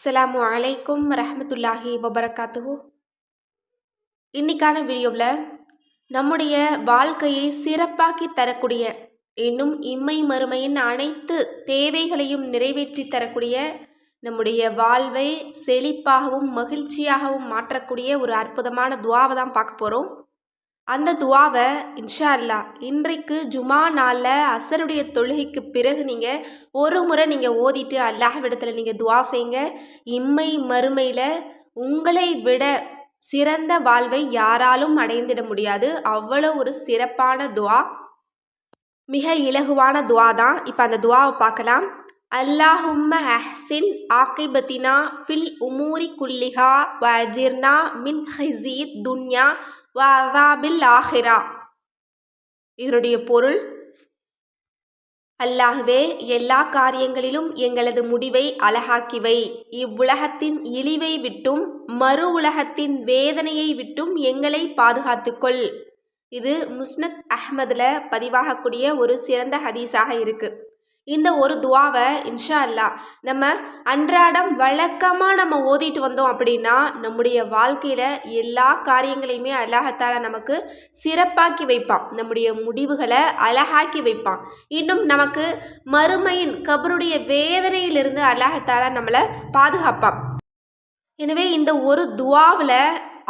அஸ்ஸலாமு அலைக்கும் ரஹமத்துல்லாஹி வபரகாத்துஹூ. இன்னைக்கான வீடியோவில் நம்முடைய வாழ்க்கையை சிறப்பாக்கி தரக்கூடிய இன்னும் இம்மை மறுமையின் அனைத்து தேவைகளையும் நிறைவேற்றி தரக்கூடிய நம்முடைய வாழ்வை செழிப்பாகவும் மகிழ்ச்சியாகவும் மாற்றக்கூடிய ஒரு அற்புதமான துவாவை தான் பார்க்க போகிறோம் அந்த துவாவை இன்ஷா அல்லா இன்றைக்கு ஜுமா நாளில் அசருடைய தொழுகைக்கு பிறகு நீங்கள் ஒரு முறை நீங்கள் ஓதிட்டு அல்லாஹ்விடத்தில் நீங்கள் துவா செய்யுங்க இம்மை மறுமையில் உங்களை விட சிறந்த வாழ்வை யாராலும் அடைந்திட முடியாது. அவ்வளோ ஒரு சிறப்பான துவா. மிக இலகுவான துவா தான். இப்போ அந்த துவாவை பார்க்கலாம். அல்லாஹும்ம அஹ்சின் ஆக்கிபத்தினா ஃபில் உமூரி குல்லிஹா வஜிர்னா மின் ஹிசீத் துன்யா வதாபில் ஆஹிரா இதனுடைய பொருள் அல்லாஹுவே எல்லா காரியங்களிலும் எங்களது முடிவை அழகாக்கிவை. இவ்வுலகத்தின் இழிவை விட்டும் மறு உலகத்தின் வேதனையை விட்டும் எங்களை பாதுகாத்துக்கொள். இது முஸ்னத் அஹ்மதில் பதிவாகக்கூடிய ஒரு சிறந்த ஹதீஸாக இருக்குது இந்த ஒரு துவாவை இன்ஷா அல்லா நம்ம அன்றாடம் வழக்கமாக நம்ம ஓதிட்டு வந்தோம் அப்படின்னா நம்முடைய வாழ்க்கையில் எல்லா காரியங்களையுமே அல்லாஹத்தால நமக்கு சிறப்பாக்கி வைப்பான். நம்முடைய முடிவுகளை அழகாக்கி வைப்பான். இன்னும் நமக்கு மறுமையின் கபருடைய வேதனையிலிருந்து அல்லாஹத்தால நம்மளை பாதுகாப்பான். எனவே இந்த ஒரு துவாவில்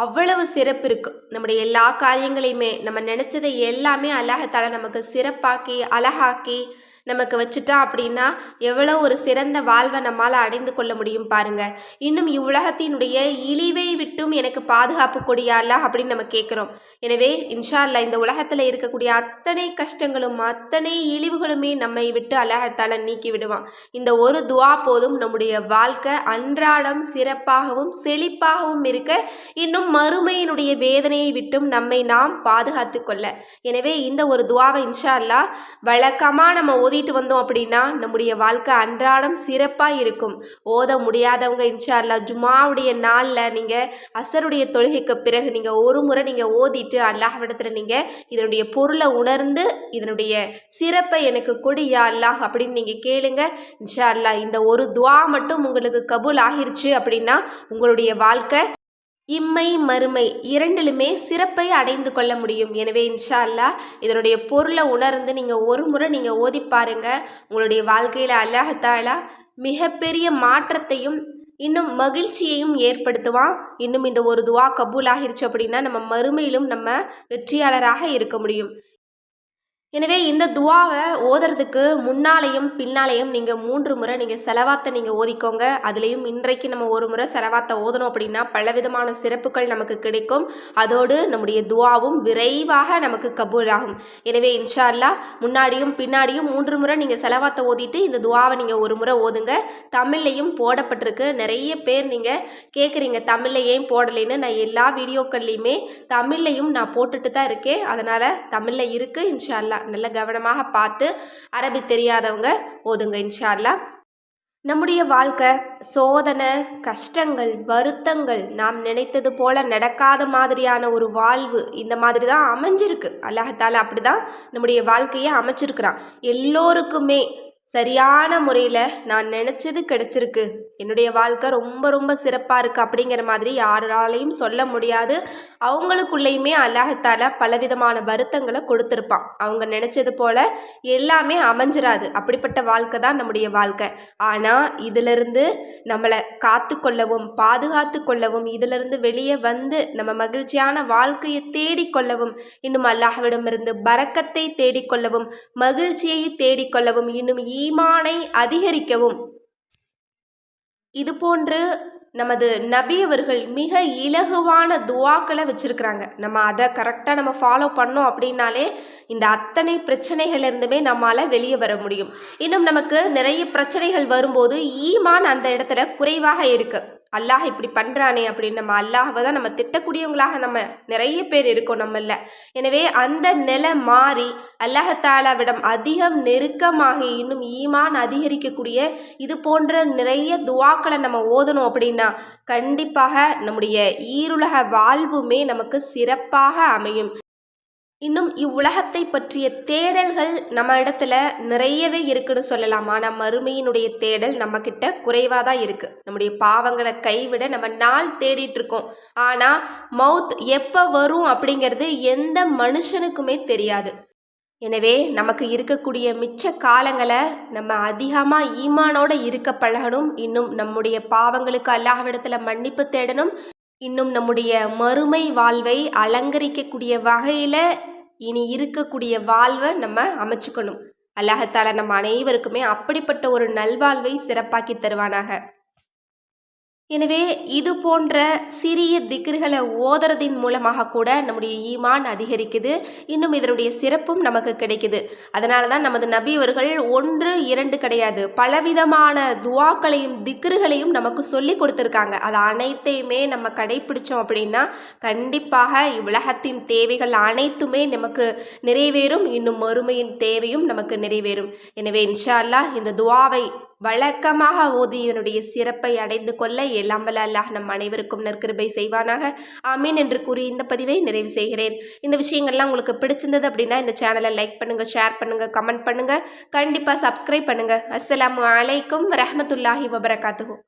அவ்வளவு சிறப்பு இருக்குது நம்முடைய எல்லா காரியங்களையுமே நம்ம நினச்சதை எல்லாமே அல்லாஹத்தால நமக்கு சிறப்பாக்கி அழகாக்கி நமக்கு வச்சுட்டா அப்படின்னா எவ்வளோ ஒரு சிறந்த வாழ்வை நம்மால் அடைந்து கொள்ள முடியும் பாருங்க. இன்னும் இவ்வுலகத்தினுடைய இழிவை விட்டும் எனக்கு பாதுகாப்பு கொடியால அப்படின்னு நம்ம கேட்குறோம் எனவே இன்ஷா அல்லா இந்த உலகத்தில் இருக்கக்கூடிய அத்தனை கஷ்டங்களும் அத்தனை இழிவுகளுமே நம்மை விட்டு அழகத்தால் நீக்கி விடுவான். இந்த ஒரு துவா போதும் நம்முடைய வாழ்க்கை அன்றாடம் சிறப்பாகவும் செழிப்பாகவும் இருக்க இன்னும் மறுமையினுடைய வேதனையை விட்டும் நம்மை நாம் பாதுகாத்து கொள்ள. எனவே இந்த ஒரு துவாவை இன்ஷா அல்லா வழக்கமாக நம்ம ஓதிட்டு வந்தோம் அப்படின்னா நம்முடைய வாழ்க்கை அன்றாடம் சிறப்பாக இருக்கும். ஓத முடியாதவங்க இன்ஷால்லா ஜுமாவுடைய நாளில் நீங்கள் அசருடைய தொழுகைக்கு பிறகு நீங்கள் ஒரு முறை நீங்கள் ஓதிட்டு அல்லாஹ்விடத்தில் நீங்கள் இதனுடைய பொருளை உணர்ந்து இதனுடைய சிறப்பை எனக்கு கொடியா அல்லாஹ் அப்படின்னு நீங்கள் கேளுங்க. இன்ஷா அல்லா இந்த ஒரு துவா மட்டும் உங்களுக்கு கபூல் ஆகிருச்சு அப்படின்னா உங்களுடைய வாழ்க்கை இம்மை மறுமை இரண்டிலுமே சிறப்பை அடைந்து கொள்ள முடியும். எனவே இன்ஷா அல்லா இதனுடைய பொருளை உணர்ந்து நீங்கள் ஒரு முறை நீங்கள் ஓதி பாருங்க. உங்களுடைய வாழ்க்கையில் அல்லாஹத்தாலா மிகப்பெரிய மாற்றத்தையும் இன்னும் மகிழ்ச்சியையும் ஏற்படுத்துவான். இன்னும் இந்த ஒரு துவா கபூல் ஆகிருச்சு அப்படின்னா நம்ம மறுமையிலும் நம்ம வெற்றியாளராக இருக்க முடியும். எனவே இந்த துவாவை ஓதுறதுக்கு முன்னாலேயும் பின்னாலேயும் நீங்கள் மூன்று முறை நீங்கள் செலவாத்தை நீங்கள் ஓதிக்கோங்க. அதுலேயும் இன்றைக்கு நம்ம ஒரு முறை செலவாத்தை ஓதணும் அப்படின்னா பலவிதமான சிறப்புகள் நமக்கு கிடைக்கும். அதோடு நம்முடைய துவாவும் விரைவாக நமக்கு கபூல் ஆகும் எனவே இன்ஷா அல்லா முன்னாடியும் பின்னாடியும் மூன்று முறை நீங்கள் செலவாத்தை ஓதிட்டு இந்த துவாவை நீங்கள் ஒரு முறை ஓதுங்க. தமிழ்லையும் போடப்பட்டிருக்கு. நிறைய பேர் நீங்கள் கேட்குறீங்க தமிழில் ஏன் போடலைன்னு? நான் எல்லா வீடியோக்கள்லையுமே தமிழ்லையும் நான் போட்டுட்டு தான் இருக்கேன். அதனால் தமிழில் இருக்குது இன்ஷா அல்லா நல்ல கவனமாக பார்த்து அரபி தெரியாதவங்க ஓதுங்க இன்ஷால்லா நம்முடைய வாழ்க்கை சோதனை கஷ்டங்கள் வருத்தங்கள் நாம் நினைத்தது போல நடக்காத மாதிரியான ஒரு வாழ்வு இந்த மாதிரி தான் அமைஞ்சிருக்கு. அல்லாஹால அப்படி தான் நம்முடைய வாழ்க்கையை அமைச்சிருக்கிறான். எல்லோருக்குமே சரியான முறையில் நான் நினச்சது கிடச்சிருக்கு. என்னுடைய வாழ்க்கை ரொம்ப ரொம்ப சிறப்பாக இருக்குது அப்படிங்கிற மாதிரி யாராலையும் சொல்ல முடியாது. அவங்களுக்குள்ளேயுமே அல்லாஹத்தால் பலவிதமான வருத்தங்களை கொடுத்துருப்பான். அவங்க நினச்சது போல் எல்லாமே அமைஞ்சிராது. அப்படிப்பட்ட வாழ்க்கை தான் நம்முடைய வாழ்க்கை. ஆனால் இதிலிருந்து நம்மளை காத்து கொள்ளவும் பாதுகாத்து கொள்ளவும் இதிலிருந்து வெளியே வந்து நம்ம மகிழ்ச்சியான வாழ்க்கையை தேடிக்கொள்ளவும் இன்னும் அல்லாஹ்விடமிருந்து பறக்கத்தை தேடிக்கொள்ளவும் மகிழ்ச்சியை தேடிக்கொள்ளவும் இன்னும் ஈமானை அதிகரிக்கவும். இது போன்று நமது நபி அவர்கள் மிக இலகுவான துவாக்களை வச்சிருக்கிறாங்க. நம்ம அதை கரெக்டாக நம்ம ஃபாலோ பண்ணோம் அப்படின்னாலே இந்த அத்தனை பிரச்சனைகள்லேருந்துமே நம்மளால் வெளியே வர முடியும். இன்னும் நமக்கு நிறைய பிரச்சனைகள் வரும்போது ஈமான் அந்த இடத்துல குறைவாக இருக்குது அல்லாஹ் இப்படி பண்ணுறானே அப்படின்னு நம்ம அல்லாஹவை தான் நம்ம திட்டக்கூடியவங்களாக நம்ம நிறைய பேர் இருக்கோம் நம்மள. எனவே அந்த நிலை மாறி அல்லாஹத்தாலாவிடம் அதிகம் நெருக்கமாகி இன்னும் ஈமான் அதிகரிக்கக்கூடிய இது போன்ற நிறைய துவாக்களை நம்ம ஓதணும் அப்படின்னா கண்டிப்பாக நம்முடைய ஈருலக வாழ்வுமே நமக்கு சிறப்பாக அமையும். இன்னும் இவ்வுலகத்தை பற்றிய தேடல்கள் நம்ம இடத்துல நிறையவே இருக்குன்னு சொல்லலாம். ஆனால் மறுமையினுடைய தேடல் நம்மக்கிட்ட குறைவாக தான் இருக்குது நம்முடைய பாவங்களை கைவிட நம்ம நாள் தேடிட்டு இருக்கோம். ஆனால் மவுத் எப்போ வரும் அப்படிங்கிறது எந்த மனுஷனுக்குமே தெரியாது. எனவே நமக்கு இருக்கக்கூடிய மிச்ச காலங்களை நம்ம அதிகமாக ஈமானோட இருக்க பழகணும். இன்னும் நம்முடைய பாவங்களுக்கு அல்லாஹ்விடத்தில் மன்னிப்பு தேடணும். இன்னும் நம்முடைய மறுமை வாழ்வை அலங்கரிக்கக்கூடிய வகையில் இனி இருக்கக்கூடிய வாழ்வை நம்ம அமைச்சுக்கணும். அல்லாஹத்தால நம்ம அனைவருக்குமே அப்படிப்பட்ட ஒரு நல்வாழ்வை சிறப்பாக்கி தருவானாக. எனவே இது போன்ற சிறிய திக்ர்களை ஓதுறதின் மூலமாக கூட நம்முடைய ஈமான் அதிகரிக்குது. இன்னும் இதனுடைய சிறப்பும் நமக்கு கிடைக்குது. அதனால தான் நமது நபி அவர்கள் ஒன்று இரண்டு கிடையாது. பலவிதமான துவாக்களையும் திக்ருகளையும் நமக்கு சொல்லி கொடுத்துருக்காங்க. அது அனைத்தையுமே நம்ம கடைப்பிடிச்சோம் அப்படின்னா கண்டிப்பாக இவ்வுலகத்தின் தேவைகள் அனைத்துமே நமக்கு நிறைவேறும். இன்னும் மறுமையின் தேவையும் நமக்கு நிறைவேறும். எனவே இன்ஷா அல்லாஹ் இந்த துவாவை வழக்கமாக ஓதி இதனுடைய சிறப்பை அடைந்து கொள்ள எல்லாம் வல்ல அல்லாஹ் நம் அனைவருக்கும் நற்கிருபை செய்வானாக. ஆமீன் என்று கூறி இந்த பதிவை நிறைவு செய்கிறேன். இந்த விஷயங்கள்லாம் உங்களுக்கு பிடிச்சிருந்தது அப்படின்னா இந்த சேனலை லைக் பண்ணுங்கள் ஷேர் பண்ணுங்கள் கமெண்ட் பண்ணுங்கள் கண்டிப்பாக சப்ஸ்கிரைப் பண்ணுங்கள் அஸ்லாம் அலைக்கும் ரஹமத்துல்லாஹி வபரகாத்துகும்